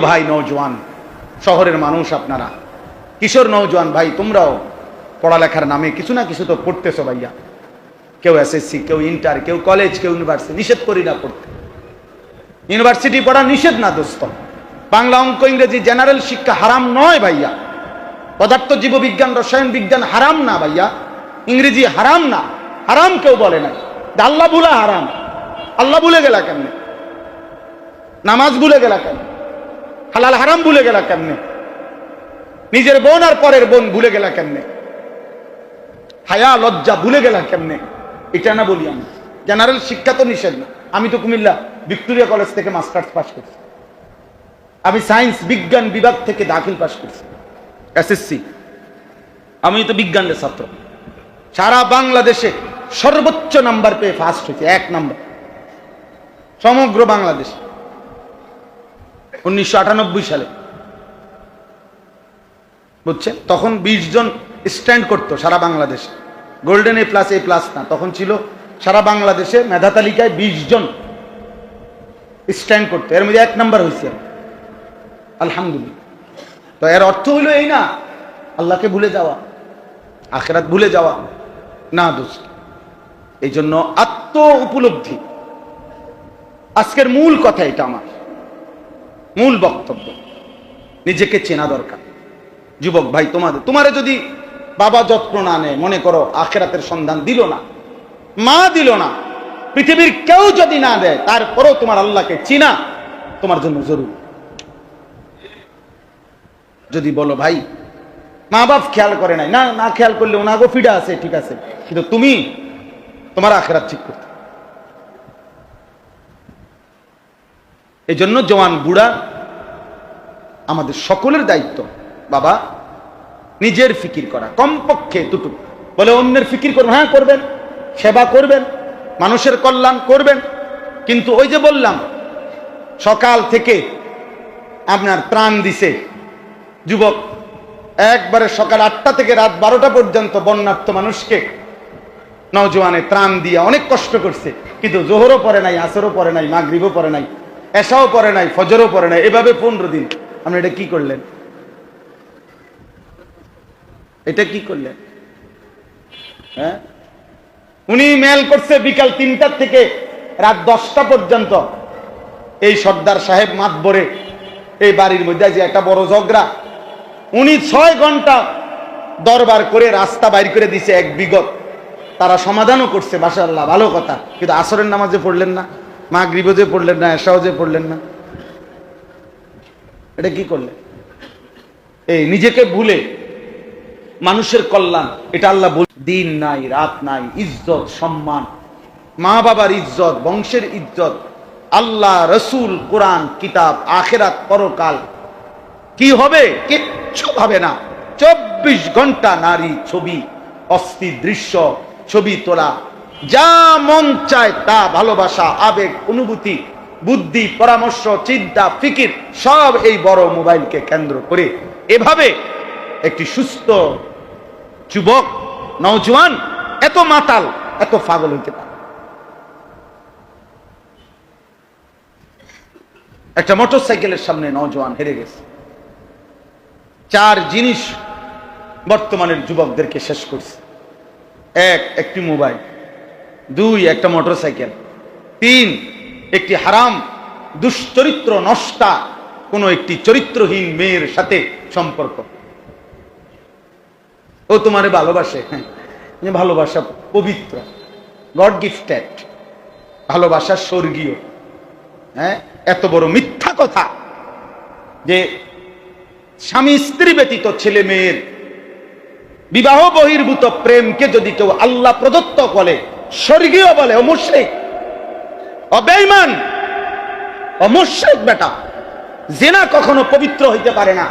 ভাই নৌজওয়ান শহরের মানুষ আপনারা। কিশোর নৌজওয়ান ভাই, তোমরাও পড়ালেখার নামে কিছু না কিছু তো পড়তেছো ভাইয়া। কেউ এসএসসি কেউ ইন্টার কেউ কলেজ কেউ ইউনিভার্সিটি নিষেধ করি না পড়তে। ইউনিভার্সিটি পড়া নিষেধ না, দোস্ত। বাংলা অঙ্ক, ইংরেজি জেনারেল শিক্ষা হারাম নয় ভাইয়া। পদার্থ, জীববিজ্ঞান, রসায়ন বিজ্ঞান হারাম না ভাইয়া। ইংরেজি হারাম না। হারাম কেউ বলে না আল্লাহ ভুলা হারাম। আল্লাহ ভুলে গেলা কেমনে? নামাজ ভুলে গেলা কেমনে? হালাল হারাম ভুলে গেলা কেমনে? নিজের বোন আর পরের বোন ভুলে গেলা কেমনে? হায়া, লজ্জা ভুলে গেলা কেমনে? এটা না বলি আমি। জেনারেল শিক্ষা তো নিষেধ না। আমি তো কুমিল্লা ভিক্টোরিয়া কলেজ থেকে মাস্টার্স পাস করছি। আমি সায়েন্স, বিজ্ঞান বিভাগ থেকে দাখিল পাস করছি। এসএসসি আমি তো বিজ্ঞানের ছাত্র। সারা বাংলাদেশে সর্বোচ্চ নাম্বার পেয়ে ফার্স্ট হয়েছে, এক নাম্বার। সমগ্র বাংলাদেশে। উনিশশো আটানব্বই সালে। বুঝছেন? তখন বিশ জন স্ট্যান্ড করতো সারা বাংলাদেশে। Golden A plus A plus না, তখন ছিল সারা বাংলাদেশে মেধা তালিকায় বিশ জন স্ট্যান্ড করতো। এর মধ্যে এক নাম্বার হয়েছে। আলহামদুলিল্লাহ। তো এর অর্থ হইল এই না, আল্লাহকে ভুলে যাওয়া, আখেরাত ভুলে যাওয়া না দোস্ত। এই জন্য আত্ম উপলব্ধি আজকের মূল কথা এটা আমার। মূল বক্তব্য। নিজেকে চেনা দরকার। যুবক ভাই, তোমাদের, তোমারে যদি বাবা যত্ন না নেয়, মনে করো আখেরাতের সন্ধান দিল না, মা দিল না, পৃথিবীর কেউ যদি না দেয়, তারপরেও তোমার আল্লাহকে চিনা তোমার জন্য জরুরি। যদি বলো, ভাই মা বাপ খেয়াল করে নাই। না না খেয়াল করলে ওনাগো ফিডা আছে, ঠিক আছে। কিন্তু তুমি তোমার আখেরাত ঠিক করতে। এই জন্য জওয়ান বুড়া আমাদের সকলের দায়িত্ব, বাবা, নিজের ফিকির করা, কমপক্ষে দুটো। বলে অন্যের ফিকির করবেন হ্যাঁ করবেন, সেবা করবেন, মানুষের কল্যাণ করবেন। কিন্তু ওই যে বললাম, সকাল থেকে আপনার ত্রাণ দিছে যুবক। একবারে সকাল আটটা থেকে রাত বারোটা পর্যন্ত বন্যার্থ মানুষকে নজওয়ানে ত্রাণ দিয়ে অনেক কষ্ট করছে। কিন্তু জোহরও পরে নাই, আসরও পরে নাই, মাগরিবও পরে নাই। এসাও পরে নাই, ফজরও পরে নাই, এভাবে পনেরো দিন। আপনি এটা কি করলেন? এটা কি করলেন? হ্যাঁ? উনি মেল করছে বিকাল তিনটার থেকে রাত দশটা পর্যন্ত। এই সর্দার সাহেব মাত মাতবরে এই বাড়ির মধ্যে যে একটা বড় ঝগড়া। উনি ছয় ঘণ্টা দরবার করে রাস্তা বাইর করে দিছে এক বিগত। তারা সমাধানও করছে, মাশাআল্লাহ, ভালো কথা। কিন্তু আসরের নামাজে পড়লেন না। মা যে পড়লেন না এসাও যে পড়লেন না। এটা কি করলেন এই নিজেকে ভুলে মানুষের কল্যাণ, এটা আল্লাহ বল। দিন নাই, রাত নাই, ইজ্জত, সম্মান মা বাবার ইজ্জত, বংশের ইজ্জত, আল্লাহ, রসুল, কোরআন, কিতাব, আখেরাত, পরকাল। কি হবে? কিচ্ছু হবে না। চব্বিশ ঘণ্টা নারী ছবি অস্থির দৃশ্য, ছবি তোলা যা মন চায় তা ভালোবাসা, আবেগ, অনুভূতি, বুদ্ধি, পরামর্শ, চিন্তা, ফিকির, সব এই বড় মোবাইলকে কেন্দ্র করে এভাবে একটি সুস্থ যুবক, নওজোয়ান, এত মাতাল, এত পাগল হইতে পারে। একটা মোটর সাইকেলের সামনে নওজোয়ান হেরে গেছে। চার জিনিস বর্তমানের যুবকদেরকে শেষ করছে। এক, একটি মোবাইল। দুই, একটা মোটর সাইকেল তিন, একটি হারাম, দুশ্চরিত্র নষ্টা, কোনো একটি চরিত্রহীন মেয়ের সাথে সম্পর্ক। ও তোমারে ভালোবাসে হ্যাঁ ভালোবাসা পবিত্র গড গিফটেড ভালোবাসা স্বর্গীয় হ্যাঁ এত বড় মিথ্যা কথা যে স্বামী স্ত্রী ব্যতীত ছেলে মেয়ের বিবাহ বহির্ভূত প্রেমকে যদি কেউ আল্লাহ প্রদত্ত বলে স্বর্গীয় বলে, ও অমুশ্রিক অবেইমান অমুশ্রিক বেটা। জেনা কখনো পবিত্র হইতে পারে না।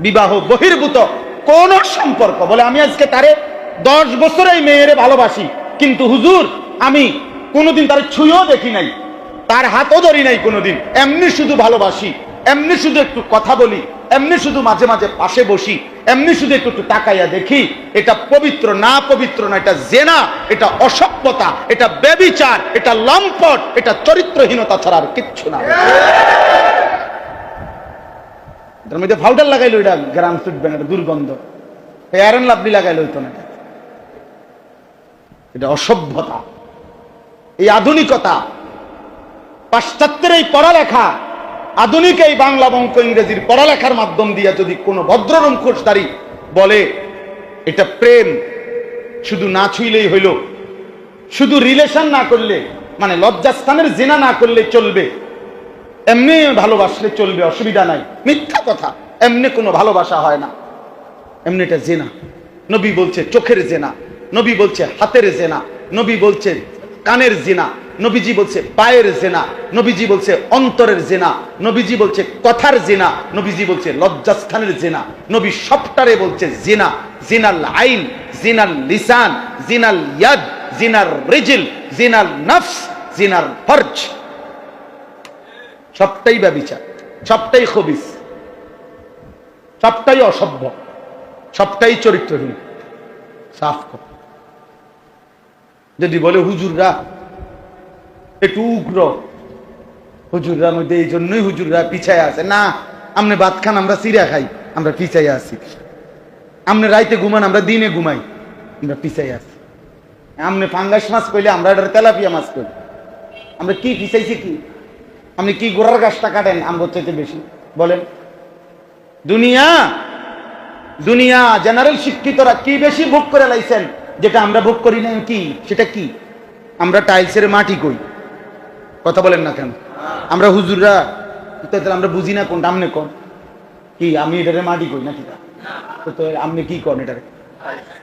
বিবাহ বহির্ভূত। কোন সম্পর্ক। বলে, আমি আজকে তারে দশ বছরেই মেয়েরে ভালোবাসি। কিন্তু হুজুর, আমি কোনোদিন তার ছুঁয়েও দেখি নাই। তার হাতও ধরি নাই কোনোদিন। এমনি শুধু ভালোবাসি। এমনি শুধু একটু কথা বলি। এমনি শুধু মাঝে মাঝে পাশে বসি। এমনি শুধু একটু তাকাইয়া দেখি, এটা পবিত্র, না পবিত্র না, এটা জেনা, এটা অসভ্যতা, এটা বেবিচার এটা লম্পট, এটা চরিত্রহীনতা ছাড়া আর কিচ্ছু না। তার মধ্যে ফাউডার লাগাইলো এটা গ্রাম না এটা দুর্গন্ধ। লাভলি লাগাইলো হইতো না এটা অসভ্যতা। এই আধুনিকতা। পাশ্চাত্যের এই পড়ালেখা আধুনিক এই বাংলা বঙ্ক ইংরেজির পড়ালেখার মাধ্যম দিয়ে যদি কোনো ভদ্ররম খোঁজদারি বলে, এটা প্রেম, শুধু না ছুইলেই হইল, শুধু রিলেশন না করলে মানে লজ্জাস্থানের জেনা না করলে চলবে, এমনি ভালোবাসলে চলবে, অসুবিধা নাই। মিথ্যা কথা, এমনি কোনো ভালোবাসা হয় না। এমনি এটা জেনা। নবী বলছে চোখের জেনা, নবী বলছে হাতের জেনা, নবী বলছে কানের জেনা। নবীজি বলছে পায়ের জেনা। নবীজি বলছে অন্তরের জেনা। নবীজি বলছে কথার জেনা। নবীজি বলছে লজ্জাস্থানের জেনা। নবী সবটারে বলছে জেনা। জিনাল আইন, জিনাল লিসান, জিনাল ইয়াদ, জিনার রিজিল, জিনাল নফস, জিনার ফরজ। সবটাই ব্যবিচার। সবটাই খবিস। সবটাই অসভ্য। সবটাই চরিত্রহীন। সাফ কর। যদি বলে, হুজুররা একটু উগ্র। হুজুররা মধ্যে এই জন্যই হুজুররা পিছায় আছে। না, আমনে ভাত খান, আমরা সিরা খাই, আমরা পিছাই আছি। আমনে রাইতে ঘুমান, আমরা দিনে ঘুমাই, আমরা পিছাই আছি। আমনে ফাঙ্গাস মাছ কইলে, আমরা এটা তেলাপিয়া মাছ করি। আমরা কি পিছাইছি কি? আপনি কি গোড়ার গাছটা কাটেন? আমগর চাইতে বেশি। বলেন। দুনিয়া দুনিয়া, জেনারেল শিক্ষিতরা কি বেশি ভোগ করে লাইছেন? যেটা আমরা ভোগ করি না কি, সেটা কি? আমরা টাইলসের মাটি কই? কথা বলেন না কেন? আমরা হুজুররা আমরা বুঝি না কোনটা, আমনে কোন? কি, আমি এটারে মাটি কই না ঠিক তো তো আপনি কি কন এটারে?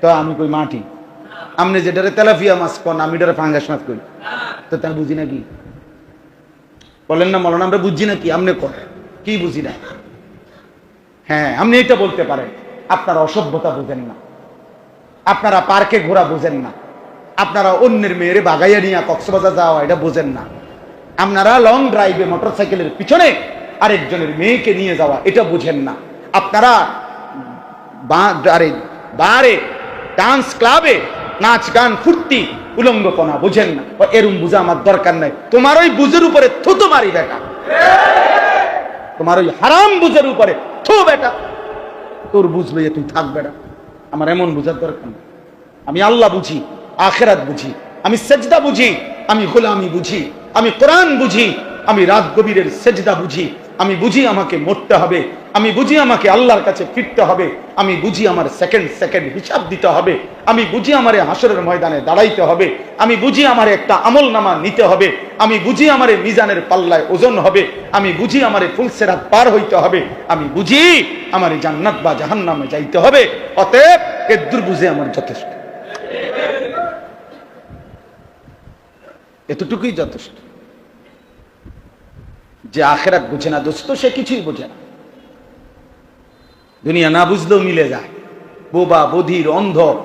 তো আমি কই মাটি। আপনি যেটারে তেলাফিয়া মাছ কন, আমি এটারে ফাঙ্গাস মাছ কই? তো তাই বুঝি না কি? বলেন না মলন, আমরা বুঝি না কি আপনি কন? কি বুঝি না? হ্যাঁ আপনি এটা বলতে পারেন আপনার অসভ্যতা বুঝেন না। আপনারা পার্কে ঘোরা বোঝেন না। আপনারা অন্যের মেয়েরে বাগাইয়া নিয়ে কক্সবাজার যাওয়া, এটা বোঝেন না। আপনারা লং ড্রাইভে মোটরসাইকেলের পিছনে আরেকজনের মেয়েকে নিয়ে যাওয়া, এটা বুঝেন না। আপনারা আরে, বারে ডান্স ক্লাবে নাচ, গান, ফুর্তি, উলঙ্গপনা বুঝেন না। এরম বুঝা আমার দরকার নাই। তোমার ওই বুঝের উপরে থুতু মারি বেটা। তোমার ওই হারাম বুঝের উপরে থু বেটা। তোর বুঝবে তুই থাক বেটা। আমার এমন বুঝার দরকার নেই। আমি আল্লাহ বুঝি, আখেরাত বুঝি, আমি সেজদা বুঝি, আমি গোলামি বুঝি, আমি কোরআন বুঝি, আমি রাত গভীরের সেজদা বুঝি আমি বুঝি আমাকে মরতে হবে, আমি বুঝি আমাকে আল্লাহর কাছে ফিরতে হবে, আমি বুঝি আমার সেকেন্ড সেকেন্ড হিসাব দিতে হবে, আমি বুঝি আমারে হাসরের ময়দানে দাঁড়াইতে হবে, আমি বুঝি আমার একটা আমল নামা নিতে হবে, আমি বুঝি আমারে মিজানের পাল্লায় ওজন হবে, আমি বুঝি আমারে ফুলসেরাত পার হইতে হবে, আমি বুঝি আমারে জান্নাত বা জাহান্নামে যাইতে হবে, অতএব এর দুর্বুঝে আমার যথেষ্ট। এতটুকুই যথেষ্ট। যে আখেরাত বুঝে না, দোস্ত, সে কিছুই বোঝে না। দুনিয়া না বুঝলেও মিলে যায়। বোবা, বধির অন্ধ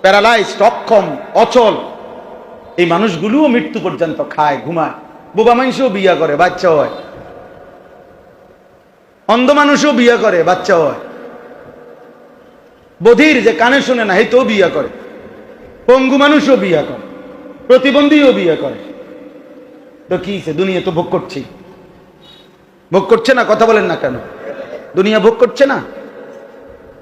প্যারালাইজড, অক্ষম, অচল। এই মানুষগুলোও মৃত্যু পর্যন্ত খায়, ঘুমায়। বোবা মানুষও বিয়া করে, বাচ্চা হয়। অন্ধ মানুষও বিয়া করে, বাচ্চা হয়। বধির যে কানে শুনে না, হেতেও বিয়া করে। পঙ্গু মানুষও বিয়া করে। প্রতিবন্ধীও বিয়ে করে। তো কি সে দুনিয়া তো ভোগ করছি। ভোগ করছে না? কথা বলেন না কেন? দুনিয়া ভোগ করছে না?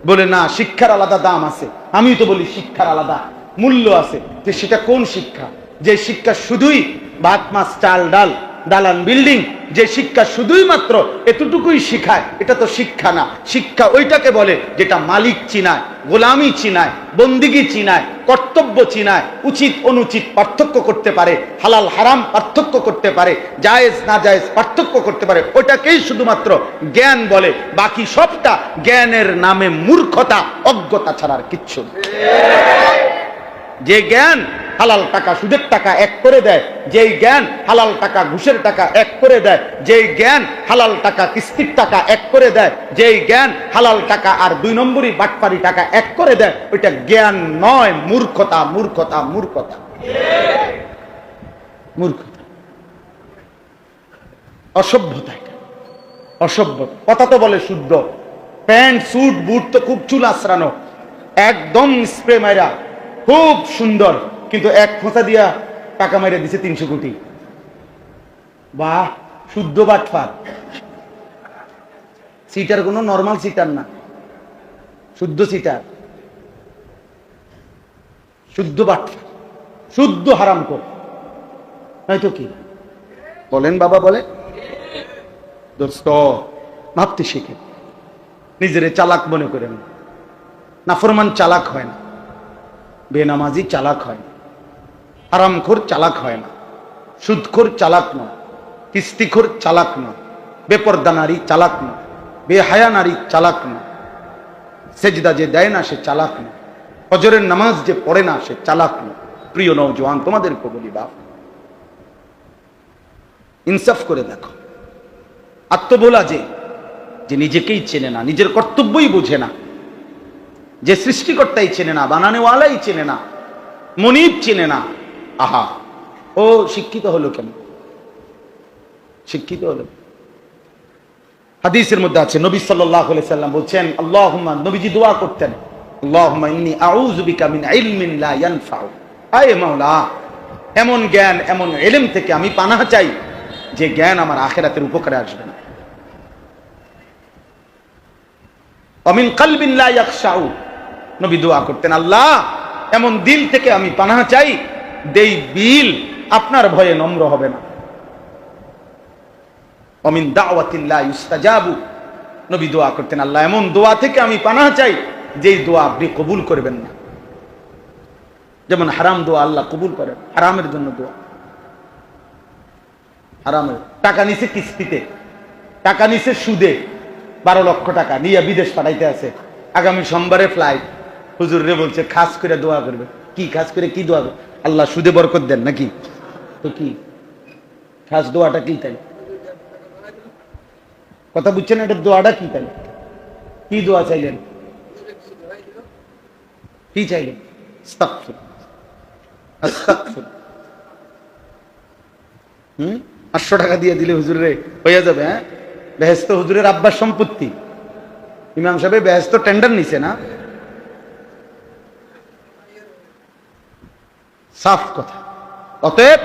বলে, না, শিক্ষার আলাদা দাম আছে। আমি তো বলি, শিক্ষার আলাদা মূল্য আছে। যে সেটা কোন শিক্ষা? যে শিক্ষা শুধুই ভাত, মাছ, চাল, ডাল, দালান, বিল্ডিং, যে শিক্ষা শুধুই মাত্র এতটুকুই শিখায়, এটা তো শিক্ষা না। শিক্ষা ওইটাকে বলে, যেটা মালিক চিনায় গোলামি চিনায়, বন্দিগি চিনায় কর্তব্য চিনায়, উচিত অনুচিত পার্থক্য করতে পারে, হালাল হারাম পার্থক্য করতে পারে, জায়েজ না জায়েজ পার্থক্য করতে পারে ওটাকেই শুধুমাত্র জ্ঞান বলে, বাকি সবটা জ্ঞানের নামে মূর্খতা, অজ্ঞতা ছাড়ার কিচ্ছু যে জ্ঞান হালাল টাকা, সুদের টাকা এক করে দেয়। যেই জ্ঞান হালাল টাকা, ঘুষের টাকা এক করে দেয়। যেই জ্ঞান হালাল টাকা, কিস্তির টাকা এক করে দেয়। যেই জ্ঞান হালাল টাকা আর দুই নম্বরই বাটপারি টাকা এক করে দেয়, ওইটা জ্ঞান নয়, মূর্খতা মূর্খতা মূর্খতা। অসভ্যতা এটা। অসভ্য কথা তো বলে শুদ্ধ। প্যান্ট, স্যুট, বুট তো খুব চুল আশ্রানো একদম স্প্রে মাইরা। খুব সুন্দর। কিন্তু এক খোঁচা দিয়া টাকা মাইরা দিছে তিনশো কোটি। বাহ, শুদ্ধ বাটফার সিটার কোনো নর্মাল সিটার না। শুদ্ধ সিটার। শুদ্ধ বাট শুদ্ধ হারাম কর নয়তো কি? বলেন বাবা, বলে। দোস্ত, ভাবতে শিখে। নিজেরে চালাক মনে করেন। নাফরমান চালাক হয় না। বেনামাজি চালাক হয় না। আরামখোর চালাক হয় না। সুদখোর চালাক নয়, কিস্তিখোর চালাক নয়, বেপর্দা নারী চালাক নয়, বেহায়া নারী চালাক নয়, সেজদা যে দেয় না সে চালাক নয়, হজরের নামাজ যে পড়ে না সে চালাক নয়। প্রিয় নৌজওয়ান তোমাদের বলি বাপ। ইনসাফ করে দেখো। আত্মবোলা যে যে নিজেকেই চেনে না, নিজের কর্তব্যই বোঝে না। যে সৃষ্টিকর্তাই চেনে না, বানানেওয়ালাই চেনে না, মনিব চেনে না আহা। ও শিক্ষিত হলো কেন? শিক্ষিত হলো। হাদিসের মধ্যে আছে, নবী সাল্লাম বলছেন, আল্লাহুম্মা, নবীজি দোয়া করতেন মিন এমন জ্ঞান, এমন ইলম থেকে আমি পানাহ চাই, যে জ্ঞান আমার আখেরাতের উপকারে আসবে না। অমিন কালবিন নবী দোয়া করতেন, আল্লাহ, এমন দিল থেকে আমি পানাহ চাই দেই বিল, আপনার ভয়ে নম্র হবে না। অমিন দাওয়াতিল্লাহ নবী দোয়া করতেন, আল্লাহ, এমন দোয়া থেকে আমি পানাহ চাই, যেই দোয়া আপনি কবুল করবেন না। যেমন হারাম দোয়া আল্লাহ কবুল করেন, হারামের জন্য দোয়া। হারামের, টাকা নিছে কিস্তিতে, টাকা নিছে সুদে, বারো লক্ষ টাকা নিয়ে বিদেশ পাঠাইতে আছে। আগামী সোমবারে ফ্লাইট হুজুর রে বলছে, খাস করে দোয়া করবে। কি খাস করে কি দোয়া করবে? আল্লাহ সুদে বরকত দেন নাকি? তো কি? খাস দোয়াটা কি তাই কথা বুঝছেন এটা দোয়াটা কি তাই কি দোয়া চাইলেন? কি চাইলেন? পাঁচশো টাকা দিয়ে দিলে হুজুরে হয়ে যাবে হ্যাঁ? বেহেস্ত হুজুরের আব্বার সম্পত্তি। ইমাম সাহেব বেহেস্ত টেন্ডার নিছে না? সাফ কথা। অতএব